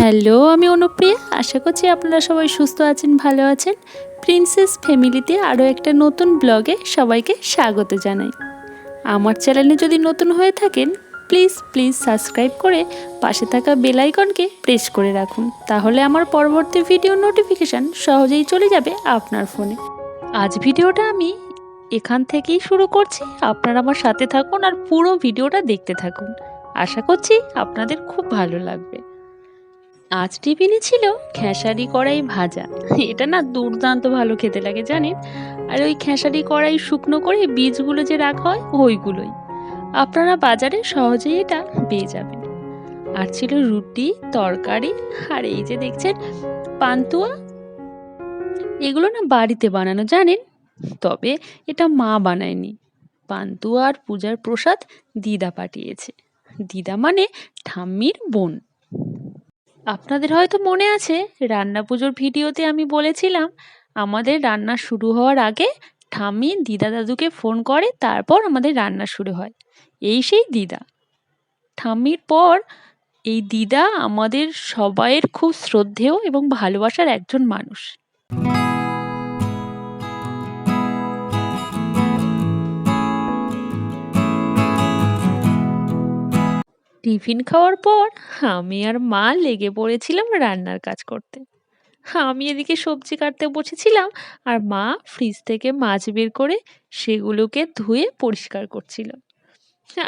Hello, আমি অনুপ্রিয়া। আশা করছি আপনারা সবাই সুস্থ আছেন, ভালো আছেন। প্রিন্সেস ফ্যামিলিতে আরও একটা নতুন ব্লগে সবাইকে স্বাগত জানাই। আমার চ্যানেলে যদি নতুন হয়ে থাকেন প্লিজ প্লিজ সাবস্ক্রাইব করে পাশে থাকা বেল আইকনকে প্রেস করে রাখুন। তাহলে আমার পরবর্তী ভিডিও নোটিফিকেশান সহজেই চলে যাবে আপনার ফোনে। আজ ভিডিওটা আমি এখান থেকেই শুরু করছি। আপনারা আমার সাথে থাকুন আর পুরো ভিডিওটা দেখতে থাকুন। আশা করছি আপনাদের খুব ভালো লাগবে। আজ টিফিনে ছিল খেসারি কড়াই ভাজা। এটা না দুর্দান্ত ভালো খেতে লাগে জানেন? আর ওই খেসারি কড়াই শুকনো করে বীজগুলো যে রাখা হয়, ওইগুলোই। আপনারা বাজারে সহজেই এটা পেয়ে যাবেন। আর ছিল রুটি, তরকারি, আর এই যে দেখছেন, পান্তুয়া। এগুলো না বাড়িতে বানানো, জানেন? তবে এটা মা বানায়নি। পান্তুয়া আর পূজার প্রসাদ দিদা পাঠিয়েছে। দিদা মানে ঠাম্মির বোন। আপনাদের হয়তো মনে আছে, রান্না পুজোর ভিডিওতে আমি বলেছিলাম, আমাদের রান্না শুরু হওয়ার আগে ঠাম্মি দিদা দাদুকে ফোন করে, তারপর আমাদের রান্না শুরু হয়। এই সেই দিদা। ঠাম্মির পর এই দিদা আমাদের সবাইয়ের খুব শ্রদ্ধেয় এবং ভালোবাসার একজন মানুষ। টিফিন খাওয়ার পর আমি আর মা লেগে পড়েছিলাম রান্নার কাজ করতে। আমি এদিকে সবজি কাটতে বসেছিলাম আর মা ফ্রিজ থেকে মাছ বের করে সেগুলোকে ধুয়ে পরিষ্কার করছিল।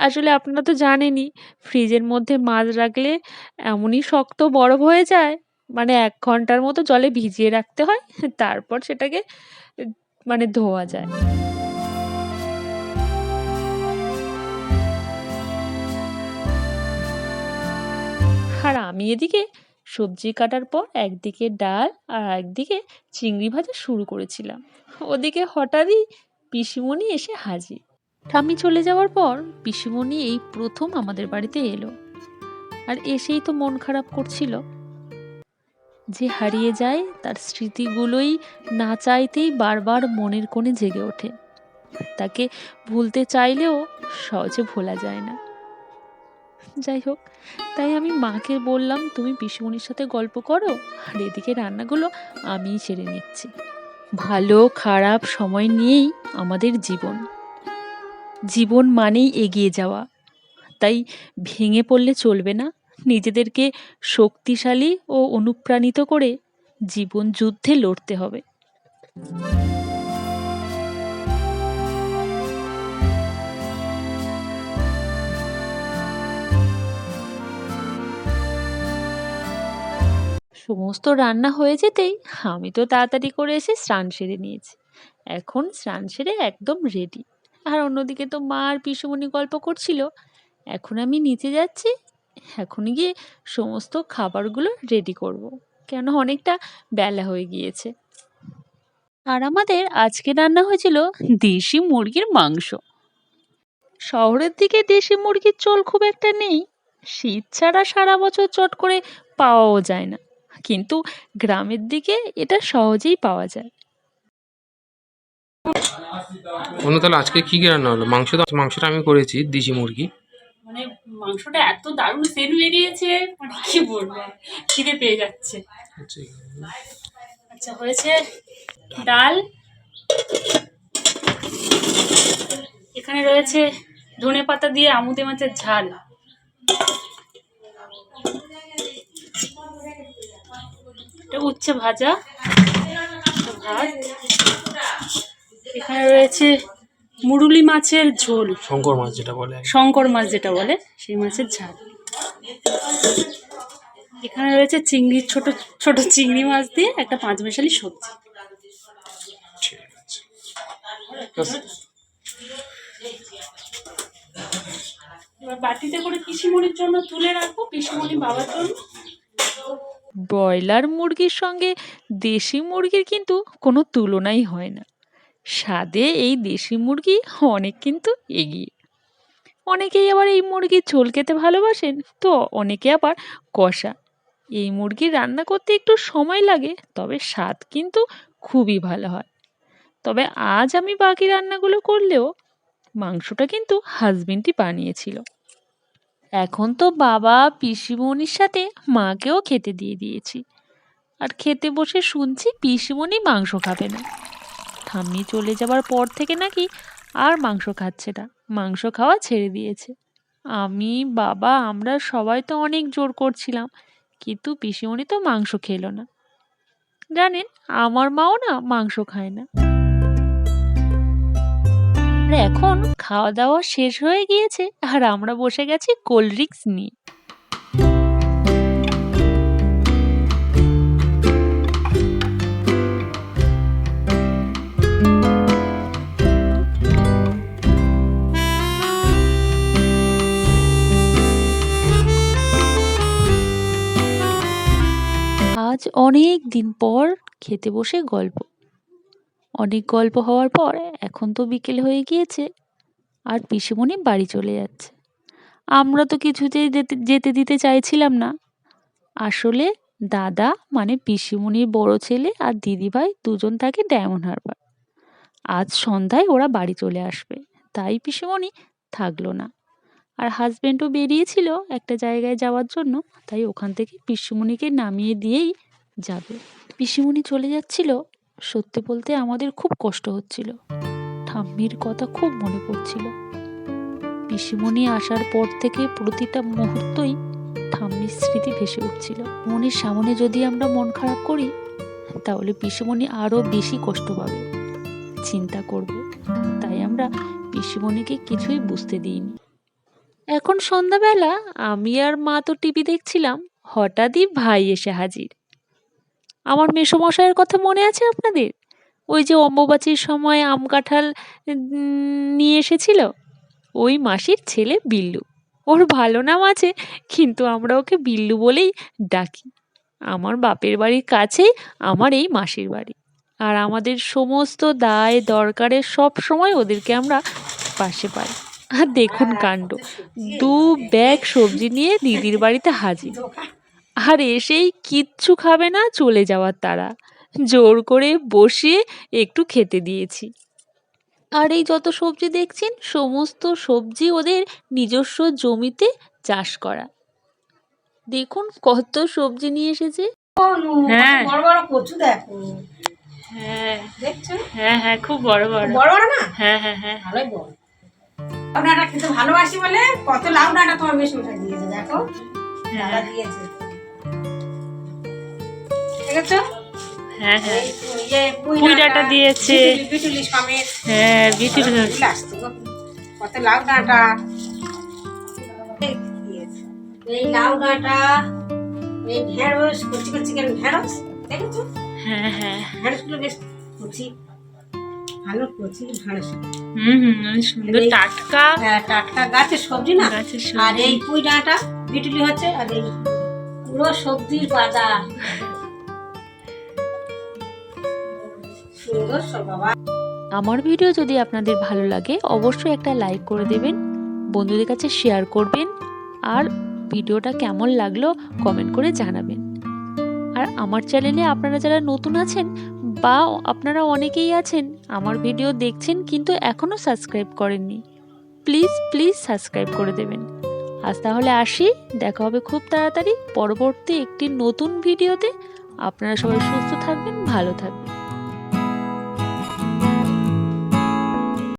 আসলে আপনারা তো জানেনই, ফ্রিজের মধ্যে মাছ রাখলে এমনই শক্ত বরফ হয়ে যায় মানে এক ঘণ্টার মতো জলে ভিজিয়ে রাখতে হয়, তারপর সেটাকে মানে ধোয়া যায়। আর আমি এদিকে সবজি কাটার পর একদিকে ডাল আর একদিকে চিংড়ি ভাজা শুরু করেছিলাম। ওদিকে হঠাৎই পিসিমণি এসে হাজির। ঠাম্মি চলে যাওয়ার পর পিসিমণি এই প্রথম আমাদের বাড়িতে এলো। আর এসেই তো মন খারাপ করছিল। যে হারিয়ে যায়, তার স্মৃতিগুলোই না চাইতেই বারবার মনের কোণে জেগে ওঠে। তাকে ভুলতে চাইলেও সহজে ভোলা যায় না। যাই হোক, তাই আমি মাকে বললাম, তুমি পিসুমনির সাথে গল্প করো, আর এদিকে রান্নাগুলো আমিই সেরে নিচ্ছি। ভালো খারাপ সময় নিয়েই আমাদের জীবন। জীবন মানেই এগিয়ে যাওয়া। তাই ভেঙে পড়লে চলবে না। নিজেদেরকে শক্তিশালী ও অনুপ্রাণিত করে জীবন যুদ্ধে লড়তে হবে। সমস্ত রান্না হয়ে যেতেই আমি তো তাড়াতাড়ি করে এসে স্নান সেরে নিয়েছি। এখন স্নান সেরে একদম রেডি আর অন্যদিকে তো মা আর পিসুমণি গল্প করছিল। এখন আমি নিচে যাচ্ছি, এখন গিয়ে সমস্ত খাবারগুলো রেডি করব। কেন অনেকটা বেলা হয়ে গিয়েছে। আর আমাদের আজকে রান্না হয়েছিল দেশি মুরগির মাংস। শহরের দিকে দেশি মুরগির চল খুব একটা নেই। শীত ছাড়া সারা বছর চট করে পাওয়াও যায় না। কিন্তু গ্রামের দিকে এটা সহজেই পাওয়া যায়। অন্য তাহলে আজকে কি কি রান্না হলো? মাংস মাংসটা আমি করেছি দেশি মুরগি। মানে মাংসটা এত দারুণ সেন্ট বেরিয়েছে মানে কি বলব খিদে পেয়ে যাচ্ছে। আচ্ছা হয়েছে ডাল। এখানে রয়েছে ধনে পাতা দিয়ে আমুদে মাছের ঝাল। এটা উচ্ছে ভাজা ভাত। এখানে রয়েছে মুরুলি মাছের ঝোল। শঙ্কর মাছ যেটা বলে। শঙ্কর মাছ যেটা বলে সেই মাছের ঝাল। এখানে রয়েছে চিংড়ির ছোট ছোট চিংড়ি মাছ দিয়ে একটা পাঁচ মেশালি সবজি। ঠিক আছে ব্যাস, এবার বাটিতে করে পিসিমণির জন্য তুলে রাখব পিসিমণি বাবার জন্য। ব্রয়লার মুরগির সঙ্গে দেশি মুরগির কিন্তু কোনো তুলনাই হয় না। স্বাদে এই দেশি মুরগি অনেক কিন্তু এগিয়ে। অনেকেই আবার এই মুরগির ঝোল খেতে ভালোবাসেন, তো অনেকে আবার কষা। এই মুরগির রান্না করতে একটু সময় লাগে, তবে স্বাদ কিন্তু খুবই ভালো হয়। তবে আজ আমি বাকি রান্নাগুলো করলেও মাংসটা কিন্তু হাজবেন্ডই বানিয়েছিল। এখন তো বাবা, পিসিমণির সাথে মাকেও খেতে দিয়ে দিয়েছি। আর খেতে বসে শুনছি পিসিমণি মাংস খাবে না। ঠাম্মি চলে যাবার পর থেকে নাকি আর মাংস খাচ্ছে না। মাংস খাওয়া ছেড়ে দিয়েছে। আমি, বাবা, আমরা সবাই তো অনেক জোর করছিলাম, কিন্তু পিসিমণি তো মাংস খেলো না। জানেন, আমার মাও না মাংস খায় না। এখন খাওয়া দাওয়া শেষ হয়ে গিয়েছে, আর আমরা বসে গেছি কোল্ড ড্রিঙ্কস নিয়ে। আজ অনেক দিন পর খেতে বসে গল্প। অনেক গল্প হওয়ার পর এখন তো বিকেল হয়ে গিয়েছে, আর পিসিমণি বাড়ি চলে যাচ্ছে। আমরা তো কিছুতেই যেতে দিতে চাইছিলাম না। আসলে দাদা মানে পিসিমণির বড় ছেলে আর দিদিভাই দুজন থাকে ডায়মন্ড হারবার। আজ সন্ধ্যায় ওরা বাড়ি চলে আসবে, তাই পিসিমণি থাকল না। আর হাজবেন্ডও বেরিয়েছিল একটা জায়গায় যাওয়ার জন্য, তাই ওখান থেকে পিসিমণিকে নামিয়ে দিয়েই যাবে। পিসিমণি চলে যাচ্ছিল, সত্যি বলতে আমাদের খুব কষ্ট হচ্ছিল। ঠাম্মির কথা খুব মনে পড়ছিল। পিসিমণি আসার পর থেকে প্রতিটা মুহূর্তই ঠাম্মির স্মৃতি ভেসে উঠছিল। মনের সামনে যদি আমরা মন খারাপ করি, তাহলে পিসিমণি আরও বেশি কষ্ট পাবে। চিন্তা করব। তাই আমরা পিসিমণিকে কিছুই বুঝতে দিইনি। এখন সন্ধ্যাবেলা আমি আর মা তো টিভি দেখছিলাম। হঠাৎই ভাই এসে হাজির। আমার মেসোমশাইয়ের কথা মনে আছে আপনাদের? ওই যে অম্বুবাচীর সময় আম কাঁঠাল নিয়ে এসেছিল? ওই মাসির ছেলে বিল্লু। ওর ভালো নাম আছে, কিন্তু আমরা ওকে বিল্লু বলেই ডাকি। আমার বাপের বাড়ির কাছেই আমার এই মাসির বাড়ি। আর আমাদের সমস্ত দায়, দরকারে সব সময় ওদেরকে আমরা পাশে পাই। আর দেখুন কাণ্ড, দু ব্যাগ সবজি নিয়ে দিদির বাড়িতে হাজির। আর এসেই কিচ্ছু খাবে না চলে যাওয়ার তারা। জোর করে বসিয়ে একটু খেতে দিয়েছি। আর এই যত সবজি দেখছেন সমস্ত সবজি ওদের নিজস্ব জমিতে চাষ করা। দেখুন কত সবজি নিয়ে এসেছে। হ্যাঁ। বড় বড় কচু দেখো। হ্যাঁ। দেখছ হ্যাঁ হ্যাঁ খুব বড় বড়। বড় বড় না? হ্যাঁ হ্যাঁ হ্যাঁ। ভালোই বড়। ডাঁটা খেতে ভালোবাসি বলে কত লাউ ডাঁটা তোমার বেশি উঠে দিয়েছে দেখো। দাদা দিয়েছে দেখেছ? হ্যাঁ হ্যাঁ। ইয়ে পুঁই পুঁই ডাঁটা দিয়েছে। বিটুলি- বিটুলি সমেত হ্যাঁ বিটুল ফুল আসছে গো। কত লাউ ডাঁটা। এই লাউ ডাঁটা এই ঢেঁড়স কচি কচি কেন ঢেঁড়স? দেখেছ? হ্যাঁ হ্যাঁ। ঢেঁড়সগুলো বেশ কচি ভালো কচি ঢেঁড়স। হুম হুম সুন্দর টাটকা। হ্যাঁ, টাটকা গাছের সবজি না? গাছের আর এই পুঁই ডাঁটা বিটুলি হচ্ছে আর এই পুরো সবজির বাজার। আমার ভিডিও যদি আপনাদের ভালো লাগে, অবশ্যই একটা লাইক করে দেবেন, বন্ধুদের কাছে শেয়ার করবেন, আর ভিডিওটা কেমন লাগল কমেন্ট করে জানাবেন। আর আমার চ্যানেলে আপনারা যারা নতুন আছেন, বা আপনারা অনেকেই আছেন, আমার ভিডিও দেখছেন কিন্তু এখনও সাবস্ক্রাইব করেননি, প্লিজ প্লিজ সাবস্ক্রাইব করে দেবেন। আজ তাহলে আসি, দেখা হবে খুব তাড়াতাড়ি। পরবর্তী একটি নতুন ভিডিওতে। আপনারা সবাই সুস্থ থাকবেন, ভালো থাকবেন।